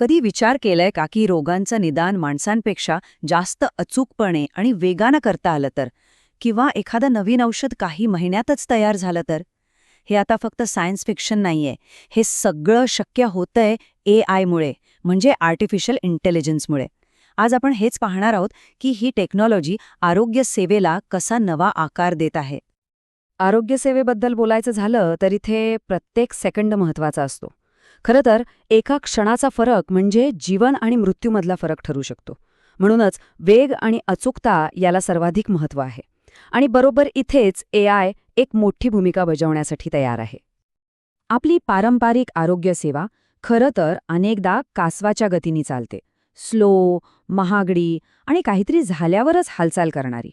कधी विचार केलाय का की रोगांचं निदान माणसांपेक्षा जास्त अचूकपणे आणि वेगानं करता आलं तर? किंवा एखादं नवीन औषध काही महिन्यातच तयार झालं तर? हे आता फक्त सायन्स फिक्शन नाहीये. हे सगळं शक्य होतंय ए आयमुळे म्हणजे आर्टिफिशियल इंटेलिजन्समुळे. आज आपण हेच पाहणार आहोत की ही टेक्नॉलॉजी आरोग्य सेवेला कसा नवा आकार देत आहे. आरोग्यसेवेबद्दल बोलायचं झालं तर इथे प्रत्येक सेकंड महत्त्वाचा असतो. खरं तर एका क्षणाचा फरक म्हणजे जीवन आणि मृत्यूमधला फरक ठरू शकतो. म्हणूनच वेग आणि अचूकता याला सर्वाधिक महत्त्व आहे. आणि बरोबर इथेच ए आय एक मोठी भूमिका बजावण्यासाठी तयार आहे. आपली पारंपरिक आरोग्यसेवा खरं तर अनेकदा कासवाच्या गतीने चालते. स्लो महागडी आणि काहीतरी झाल्यावरच हालचाल करणारी.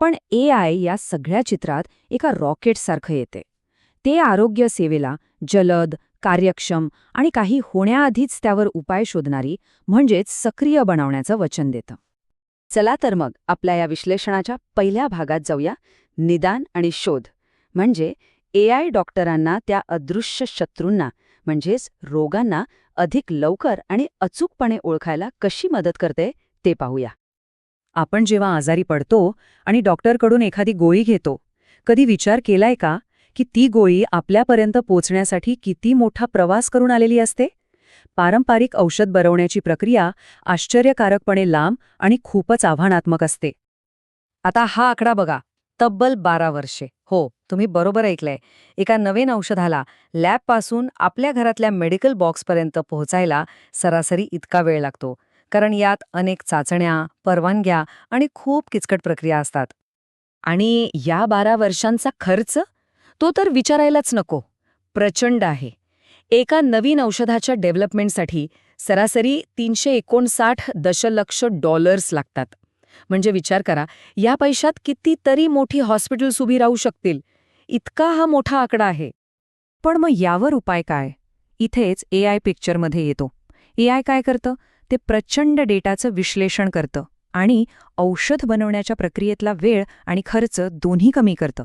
पण ए आय या सगळ्या चित्रात एका रॉकेटसारखं येते. ते आरोग्य सेवेला जलद कार्यक्षम आणि काही होण्याआधीच त्यावर उपाय शोधणारी म्हणजेच सक्रिय बनवण्याचं वचन देतं. चला तर मग आपल्या या विश्लेषणाच्या पहिल्या भागात जाऊया. निदान आणि शोध. म्हणजे ए आय डॉक्टरांना त्या अदृश्य शत्रूंना म्हणजेच रोगांना अधिक लवकर आणि अचूकपणे ओळखायला कशी मदत करते ते पाहूया. आपण जेव्हा आजारी पडतो आणि डॉक्टरकडून एखादी गोळी घेतो कधी विचार केलाय का? की ती गोळी आपल्यापर्यंत पोचण्यासाठी किती मोठा प्रवास करून आलेली असते? पारंपरिक औषध बरवण्याची प्रक्रिया आश्चर्यकारकपणे लांब आणि खूपच आव्हानात्मक असते. आता हा आकडा बघा. तब्बल बारा वर्षे. हो तुम्ही बरोबर ऐकलंय. एका नवीन औषधाला लॅबपासून आपल्या घरातल्या मेडिकल बॉक्सपर्यंत पोहोचायला सरासरी इतका वेळ लागतो. कारण यात अनेक चाचण्या परवानग्या आणि खूप किचकट प्रक्रिया असतात. आणि या बारा वर्षांचा खर्च? तो तर विचारायलाच नको. प्रचंड आहे. एका नवीन औषधाच्या डेव्हलपमेंटसाठी सरासरी तीनशे एकोणसाठ दशलक्ष डॉलर्स लागतात. म्हणजे विचार करा या पैशात कितीतरी मोठी हॉस्पिटल्स उभी राहू शकतील. इतका हा मोठा आकडा आहे. पण मग यावर उपाय काय? इथेच ए आय पिक्चरमध्ये येतो. ए आय काय करतं? ते प्रचंड डेटाचं विश्लेषण करतं आणि औषध बनवण्याच्या प्रक्रियेतला वेळ आणि खर्च दोन्ही कमी करतं.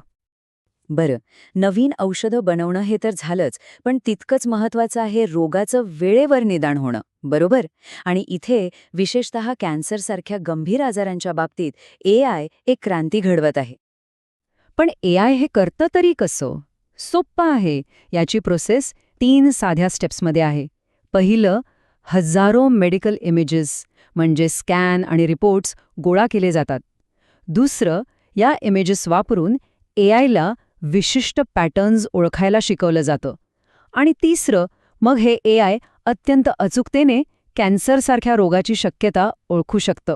बरं नवीन औषधं बनवणं हे तर झालंच पण तितकंच महत्वाचं आहे रोगाचं वेळेवर निदान होणं बरोबर? आणि इथे विशेषत कॅन्सरसारख्या गंभीर आजारांच्या बाबतीत ए आय एक क्रांती घडवत आहे. पण ए आय हे करतं तरी कसं? सोप्पं आहे याची प्रोसेस तीन साध्या स्टेप्समध्ये आहे. पहिलं हजारो मेडिकल इमेजेस म्हणजे स्कॅन आणि रिपोर्ट्स गोळा केले जातात. दुसरं या इमेजेस वापरून ए आयला विशिष्ट पॅटर्न्स ओळखायला शिकवलं जातं. आणि तिसरं मग हे ए आय अत्यंत अचूकतेने कॅन्सरसारख्या रोगाची शक्यता ओळखू शकतं.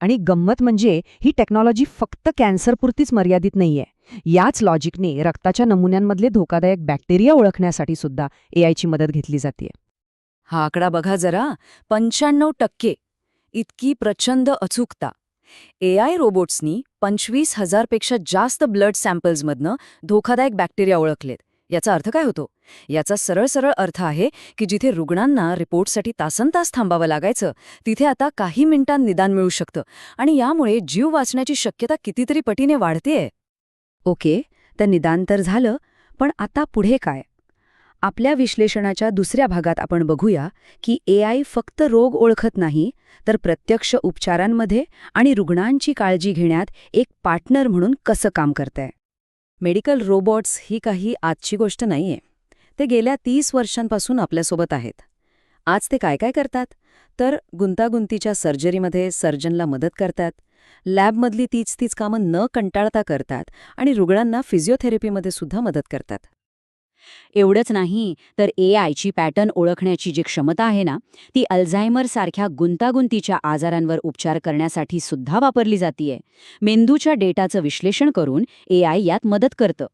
आणि गंमत म्हणजे ही टेक्नॉलॉजी फक्त कॅन्सरपुरतीच मर्यादित नाहीये. याच लॉजिकने रक्ताच्या नमुन्यांमधले धोकादायक बॅक्टेरिया ओळखण्यासाठी सुद्धा ए आयची मदत घेतली जाते. हा आकडा बघा जरा. पंच्याण्णव टक्के. इतकी प्रचंड अचूकता. ए आय रोबोट्सनी पंचवीस हजारपेक्षा जास्त ब्लड सॅम्पल्समधनं धोकादायक बॅक्टेरिया ओळखलेत. याचा अर्थ काय होतो? याचा सरळ सरळ अर्थ आहे की जिथे रुग्णांना रिपोर्टसाठी तासनतास थांबावं लागायचं तिथे आता काही मिनिटांत निदान मिळू शकतं आणि यामुळे जीव वाचण्याची शक्यता कितीतरी पटीने वाढतेय. ओके तर निदान तर झालं पण आता पुढे काय? आपल्या विश्लेषणाच्या दुसऱ्या भागात आपण बघूया की ए आय फक्त रोग ओळखत नाही तर प्रत्यक्ष उपचारांमध्ये आणि रुग्णांची काळजी घेण्यात एक पार्टनर म्हणून कसं काम करतंय? मेडिकल रोबोट्स ही काही आजची गोष्ट नाहीये. ते गेल्या तीस वर्षांपासून आपल्यासोबत आहेत. आज ते काय काय करतात? तर गुंतागुंतीच्या सर्जरीमध्ये सर्जनला मदत करतात लॅबमधली तीच तीच कामं न कंटाळता करतात आणि रुग्णांना फिजिओथेरपीमध्ये सुद्धा मदत करतात. एवढंच नाही तर ए आयची पॅटर्न ओळखण्याची जी क्षमता आहे ना ती अल्झायमर सारख्या गुंतागुंतीच्या आजारांवर उपचार करण्यासाठी सुद्धा वापरली जातीये. मेंदूच्या डेटाचं विश्लेषण करून ए आय यात मदत करतं.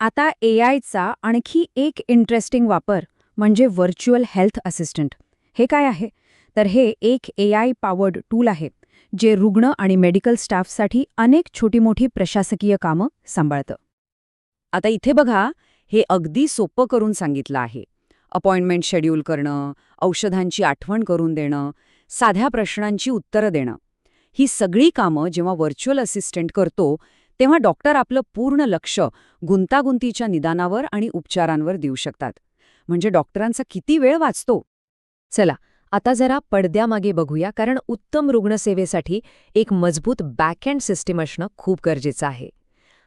आता ए आयचा आणखी एक इंटरेस्टिंग वापर म्हणजे व्हर्च्युअल हेल्थ असिस्टंट हे काय आहे? तर हे एक ए आय पॉवर्ड टूल आहे जे रुग्ण आणि मेडिकल स्टाफसाठी अनेक छोटी मोठी प्रशासकीय कामं सांभाळतं. आता इथे बघा हे अगदी सोपं करून सांगितलं आहे. अपॉइंटमेंट शेड्यूल करणं औषधांची आठवण करून देणं साध्या प्रश्नांची उत्तरं देणं. ही सगळी कामं जेव्हा व्हर्च्युअल असिस्टंट करतो तेव्हा डॉक्टर आपलं पूर्ण लक्ष गुंतागुंतीच्या निदानावर आणि उपचारांवर देऊ शकतात. म्हणजे डॉक्टरांचा किती वेळ वाचतो? चला आता जरा पडद्यामागे बघूया कारण उत्तम रुग्णसेवेसाठी एक मजबूत बॅकएंड सिस्टीम असणं खूप गरजेचं आहे.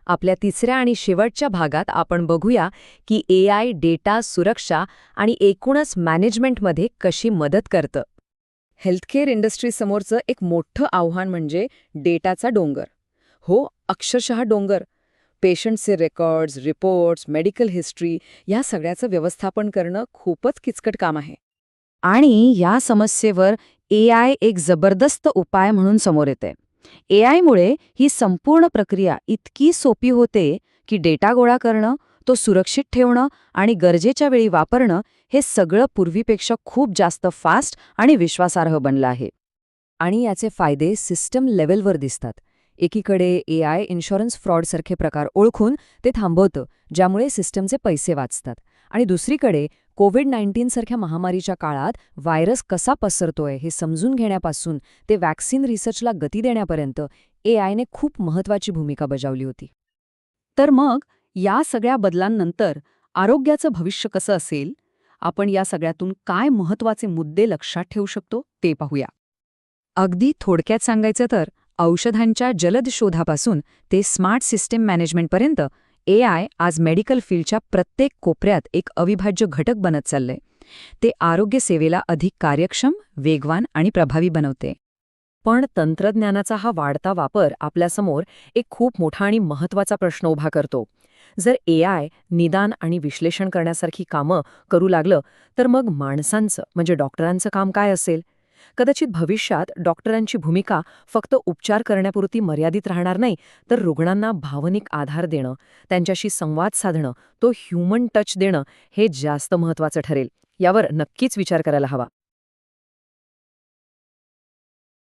आपल्या तिसऱ्या आणि शेवटच्या भागात आपण बघूया की ए आय डेटा सुरक्षा आणि एकूणच मॅनेजमेंटमध्ये कशी मदत करतं. हेल्थकेअर इंडस्ट्रीसमोरचं एक मोठं आव्हान म्हणजे डेटाचा डोंगर. हो अक्षरशः डोंगर. पेशंटचे रेकॉर्ड्स रिपोर्ट्स मेडिकल हिस्ट्री या सगळ्याचं व्यवस्थापन करणं खूपच किचकट काम आहे. आणि या समस्येवर ए आय एक जबरदस्त उपाय म्हणून समोर येते ए आयमुळे ही संपूर्ण प्रक्रिया इतकी सोपी होते की डेटा गोळा करणं तो सुरक्षित ठेवणं आणि गरजेच्या वेळी वापरणं हे सगळं पूर्वीपेक्षा खूप जास्त फास्ट आणि विश्वासार्ह बनलं आहे. आणि याचे फायदे सिस्टम लेवलवर दिसतात. एकीकडे ए आय इन्शुरन्स फ्रॉडसारखे प्रकार ओळखून ते थांबवतं ज्यामुळे सिस्टमचे पैसे वाचतात. आणि दुसरीकडे कोविड नाईन्टीन सारख्या महामारीच्या काळात व्हायरस कसा पसरतोय हे समजून घेण्यापासून ते वॅक्सिन रिसर्चला गती देण्यापर्यंत ए आयने खूप महत्वाची भूमिका बजावली होती. तर मग या सगळ्या बदलांनंतर आरोग्याचं भविष्य कसं असेल? आपण या सगळ्यातून काय महत्त्वाचे मुद्दे लक्षात ठेवू शकतो ते पाहूया. अगदी थोडक्यात सांगायचं तर औषधांच्या जलद शोधापासून ते स्मार्ट सिस्टीम मॅनेजमेंटपर्यंत ए आय आज मेडिकल फील्डच्या प्रत्येक कोपऱ्यात एक अविभाज्य घटक बनत चाललंय. ते आरोग्य सेवेला अधिक कार्यक्षम वेगवान आणि प्रभावी बनवते. पण तंत्रज्ञानाचा हा वाढता वापर आपल्यासमोर एक खूप मोठा आणि महत्त्वाचा प्रश्न उभा करतो. जर ए आय निदान आणि विश्लेषण करण्यासारखी कामं करू लागलं तर मग माणसांचं म्हणजे डॉक्टरांचं काम काय असेल? कदाचित भविष्यात डॉक्टरांची भूमिका फक्त उपचार करण्यापुरती मर्यादित राहणार नाही तर रुग्णांना भावनिक आधार देणं त्यांच्याशी संवाद साधणं तो ह्युमन टच देणं हे जास्त महत्वाचं ठरेल. यावर नक्कीच विचार करायला हवा.